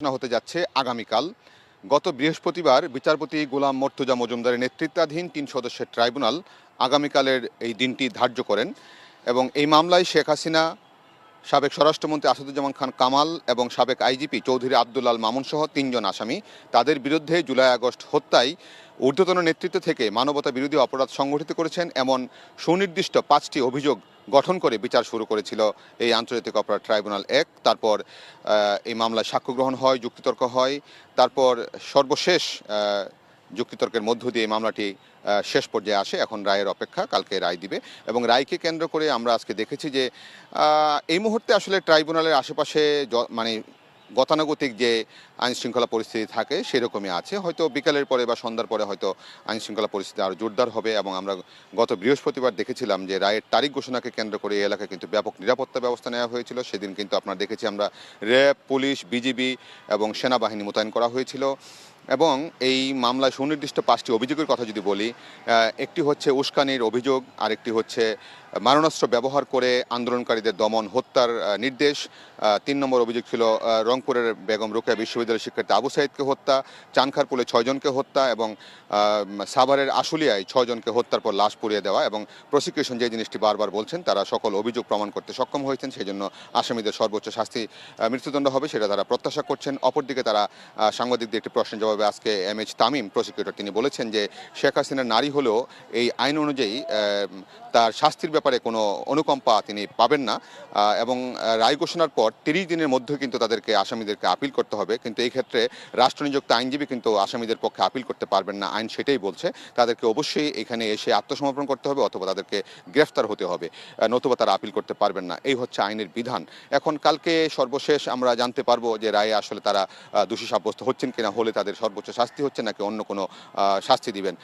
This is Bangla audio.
ঘোষণা হতে যাচ্ছে আগামীকাল। গত বৃহস্পতিবার বিচারপতি গোলাম মর্তুজা মজুমদারের নেতৃত্বাধীন তিন সদস্যের ট্রাইব্যুনাল আগামীকালের এই দিনটি ধার্য করেন এবং এই মামলায় শেখ হাসিনা, সাবেক স্বরাষ্ট্রমন্ত্রী আসাদুজ্জামান খান কামাল এবং সাবেক আইজিপি চৌধুরী আবদুল্লাল মামুন সহ তিনজন আসামি তাদের বিরুদ্ধে জুলাই আগস্ট হত্যায় ঊর্ধ্বতন নেতৃত্ব থেকে মানবতা বিরোধী অপরাধ সংগঠিত করেছেন এমন সুনির্দিষ্ট পাঁচটি অভিযোগ গঠন করে বিচার শুরু করেছিল এই আন্তর্জাতিক অপরাধ ট্রাইব্যুনাল এক। তারপর এই মামলায় সাক্ষ্য গ্রহণ হয়, যুক্তিতর্ক হয়। তারপর সর্বশেষ যুক্তিতর্কের মধ্য দিয়ে মামলাটি শেষ পর্যায়ে আসে। এখন রায়ের অপেক্ষা, কালকে রায় দিবে। এবং রায়কে কেন্দ্র করে আমরা আজকে দেখেছি যে এই মুহূর্তে আসলে ট্রাইব্যুনালের আশেপাশে মানে গতানুগতিক যে আইনশৃঙ্খলা পরিস্থিতি থাকে সেরকমই আছে। হয়তো বিকালের পরে বা সন্ধ্যার পরে হয়তো আইনশৃঙ্খলা পরিস্থিতি আরও জোরদার হবে এবং আমরা গত বৃহস্পতিবার দেখেছিলাম যে রায়ের তারিখ ঘোষণাকে কেন্দ্র করে এই এলাকায় কিন্তু ব্যাপক নিরাপত্তা ব্যবস্থা নেওয়া হয়েছিল। সেদিন কিন্তু আপনারা দেখেছি আমরা র্যাব, পুলিশ, বিজিবি এবং সেনাবাহিনী মোতায়েন করা হয়েছিল। এবং এই মামলায় সুনির্দিষ্ট পাঁচটি অভিযোগের কথা যদি বলি একটি হচ্ছে উস্কানির অভিযোগ, আরেকটি হচ্ছে মারণাস্ত্র ব্যবহার করে আন্দোলনকারীদের দমন হত্যার নির্দেশ। তিন নম্বর অভিযোগ ছিল রংপুরের বেগম রোকেয়া বিশ্ববিদ্যালয়ের শিক্ষার্থী আবু সাইদকে হত্যা, চানখারপুলে ছয়জনকে হত্যা এবং সাভারের আশুলিয়ায় ছয়জনকে হত্যার পর লাশ পুড়িয়ে দেওয়া এবং প্রসিকিউশন যে জিনিসটি বারবার বলছেন, তারা সকল অভিযোগ প্রমাণ করতে সক্ষম হয়েছেন সেই জন্য আসামিদের সর্বোচ্চ শাস্তি মৃত্যুদণ্ড হবে সেটা তারা প্রত্যাশা করছেন। অপরদিকে তারা সাংবাদিকদের একটি প্রশ্নের জবাবে আজকে এম এইচ তামিম প্রসিকিউটর তিনি বলেছেন যে শেখ হাসিনার নারী হলেও এই আইন অনুযায়ী তার শাস্তির ব্যাপারে কোনো অনুকম্পা তিনি পাবেন না। এবং রায় ঘোষণার পর তিরিশ দিনের মধ্যে কিন্তু তাদেরকে আসামিদেরকে আপিল করতে হবে। কিন্তু এই ক্ষেত্রে রাষ্ট্রনিযুক্ত আইনজীবী কিন্তু আসামিদের পক্ষে আপিল করতে পারবেন না। আইন সেটাই বলছে। তাদেরকে অবশ্যই এখানে এসে আত্মসমর্পণ করতে হবে অথবা তাদেরকে গ্রেফতার হতে হবে। নতুবা তারা আপিল করতে পারবেন না। এই হচ্ছে আইনের বিধান। এখন কালকে সর্বশেষ আমরা জানতে পারব যে রায়ে আসলে তারা দোষী সাব্যস্ত হচ্ছেন কিনা হলে তাদের সর্বোচ্চ শাস্তি হচ্ছে নাকি অন্য কোনো শাস্তি দিবেন?